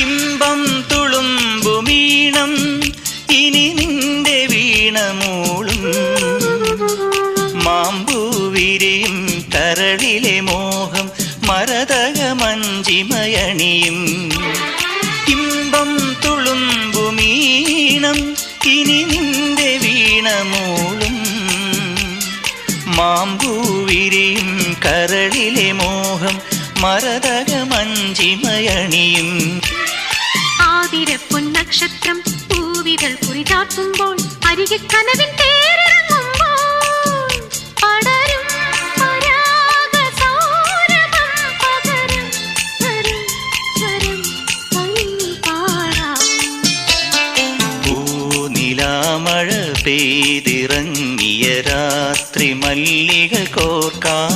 ഇമ്പം തുളുമ്പുമീണം ഇനി നിന്റെ വീണമൂളും. മാമ്പൂവിരിയും കരളിലെ മോഹം മരതക മഞ്ചിമയണിയും. ഇമ്പം തുളുമ്പുമീണം ഇനി നിന്റെ വീണമൂളും. മാമ്പൂവിരിയും കരളിലെ മോഹം മരതക മഞ്ചിമയണിയും. ആതിര പൊന്നക്ഷത്രം പൂവികൾ കുറിതാക്കുമ്പോൾ അരികെ കനവിൻ മഴ രാത്രി മല്ലിക കോർക്കാം.